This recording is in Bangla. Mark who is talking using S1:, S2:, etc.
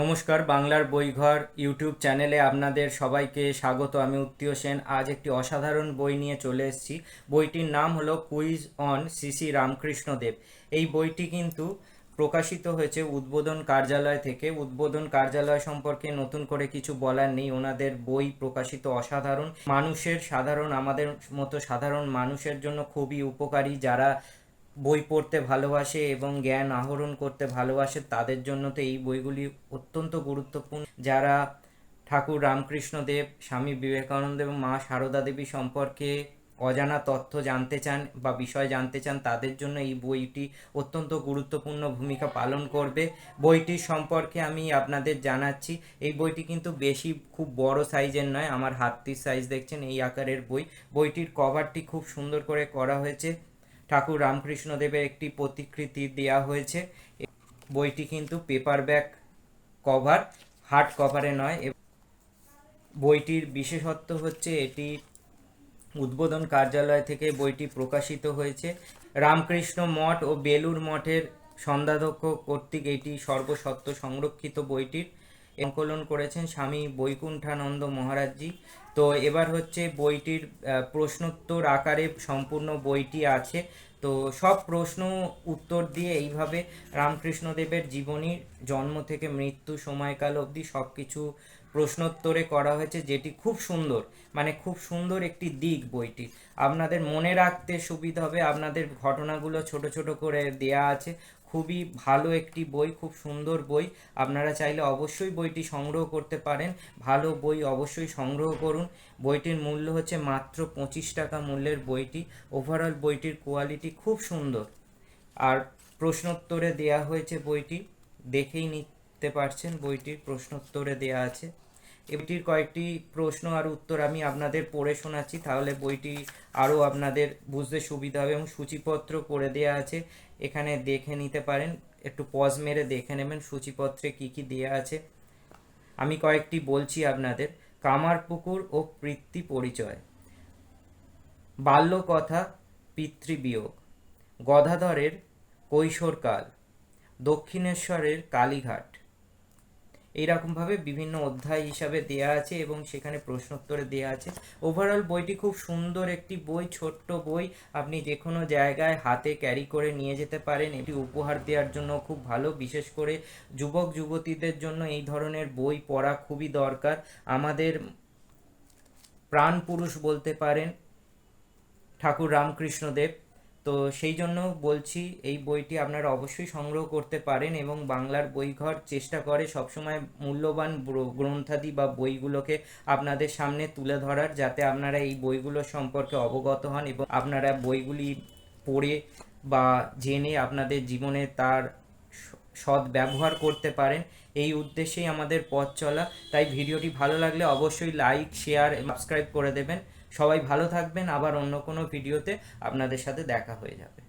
S1: নমস্কার, বাংলার বইঘর ইউটিউব চ্যানেলে আপনাদের সবাইকে স্বাগত। আমি উত্তীয় সেন। আজ একটি অসাধারণ বই নিয়ে চলে এসেছি। বইটির নাম হলো কুইজ অন শ্রী রামকৃষ্ণদেব। এই বইটি কিন্তু প্রকাশিত হয়েছে উদ্বোধন কার্যালয় থেকে। উদ্বোধন কার্যালয় সম্পর্কে নতুন করে কিছু বলার নেই। ওনাদের বই প্রকাশিত অসাধারণ। মানুষের সাধারণ, আমাদের মতো সাধারণ মানুষের জন্য খুবই উপকারী। যারা বই পড়তে ভালোবাসে এবং জ্ঞান আহরণ করতে ভালোবাসে, তাদের জন্য তো এই বইগুলি অত্যন্ত গুরুত্বপূর্ণ। যারা ঠাকুর রামকৃষ্ণ দেব স্বামী বিবেকানন্দ এবং মা সারদা দেবী সম্পর্কে অজানা তথ্য জানতে চান বা বিষয় জানতে চান, তাদের জন্য এই বইটি অত্যন্ত গুরুত্বপূর্ণ ভূমিকা পালন করবে। বইটির সম্পর্কে আমি আপনাদের জানাচ্ছি, এই বইটি কিন্তু বেশি খুব বড় সাইজের নয়, আমার হাতটির সাইজ দেখছেন, এই আকারের বই। বইটির কভারটি খুব সুন্দর করে করা হয়েছে। ঠাকুর রামকৃষ্ণ দেবের একটি প্রতিকৃতি দেওয়া হয়েছে। বইটি কিন্তু পেপার ব্যাক কভার হার্ড কভারে নয়। বইটির বিশেষত্ব হচ্ছে এটি উদ্বোধন কার্যালয় থেকে বইটি প্রকাশিত হয়েছে। রামকৃষ্ণ মঠ ও বেলুর মঠের সন্ধাধ্যক্ষ কর্তৃক এটি সর্বসত্ব সংরক্ষিত বইটির সংকলন করেছেন স্বামী বৈকুণ্ঠানন্দ মহারাজজি। তো এবার হচ্ছে বইটির প্রশ্নোত্তর আকারে সম্পূর্ণ বইটি আছে। তো সব প্রশ্ন উত্তর দিয়ে এইভাবে রামকৃষ্ণদেবের জীবনীর জন্ম থেকে মৃত্যু, সময়কাল অবধি সব কিছু প্রশ্নোত্তরে করা হয়েছে, যেটি খুব সুন্দর মানে খুব সুন্দর একটি দিক বইটি আপনাদের মনে রাখতে সুবিধা হবে, আপনাদের ঘটনাগুলো ছোট ছোট করে দেয়া আছে। খুবই ভালো একটি বই, খুব সুন্দর বই। আপনারা চাইলে অবশ্যই বইটি সংগ্রহ করতে পারেন। ভালো বই অবশ্যই সংগ্রহ করুন। বইটির মূল্য হচ্ছে মাত্র পঁচিশ টাকা মূল্যের বইটি। ওভারঅল বইটির কোয়ালিটি খুব সুন্দর। আর প্রশ্নোত্তরে দেয়া হয়েছে বইটি। দেখেই নিতে পারছেন বইটির প্রশ্নোত্তরে দেয়া আছে। এটির কয়েকটি প্রশ্ন আর উত্তর আমি আপনাদের পড়ে শোনাচ্ছি, তাহলে বইটি আরও আপনাদের বুঝতে সুবিধা হবে এবং সূচিপত্র করে দেয়া আছে, এখানে দেখে নিতে পারেন, একটু পজ মেরে দেখে নেবেন সূচিপত্রে কি কি দেয়া আছে। আমি কয়েকটি বলছি আপনাদের কামারপুকুর ও পৃথ্বী পরিচয়। বাল্যকথা, পিতৃবিয়োগ। গদাধরের কৈশোরকাল। দক্ষিণেশ্বরের কালীঘাট। এইরকমভাবে বিভিন্ন অধ্যায় হিসাবে দেয়া আছে এবং সেখানে প্রশ্নোত্তরে দেয়া আছে। ওভারঅল বইটি খুব সুন্দর একটি বই, ছোট্ট বই। আপনি যে কোনো জায়গায় হাতে ক্যারি করে নিয়ে যেতে পারেন। এটি উপহার দেওয়ার জন্য খুব ভালো। বিশেষ করে যুবক, যুবতীদের জন্য এই ধরনের বই পড়া খুবই দরকার। আমাদের প্রাণ পুরুষ বলতে পারেন ঠাকুর রামকৃষ্ণ দেব তো সেই জন্য বলছি, এই বইটি আপনারা অবশ্যই সংগ্রহ করতে পারেন এবং বাংলার বইঘর চেষ্টা করে সবসময় মূল্যবান গ্রন্থাদি বা বইগুলোকে আপনাদের সামনে তুলে ধরার যাতে আপনারা এই বইগুলো সম্পর্কে অবগত হন এবং আপনারা বইগুলি পড়ে বা জেনে আপনাদের জীবনে তার সৎ ব্যবহার করতে পারেন। এই উদ্দেশ্যেই আমাদের পথ চলা। তাই ভিডিওটি ভালো লাগলে অবশ্যই লাইক, শেয়ার সাবস্ক্রাইব করে দেবেন। সবাই ভালো থাকবেন আবার অন্য কোনো ভিডিওতে আপনাদের সাথে দেখা হয়ে যাবে।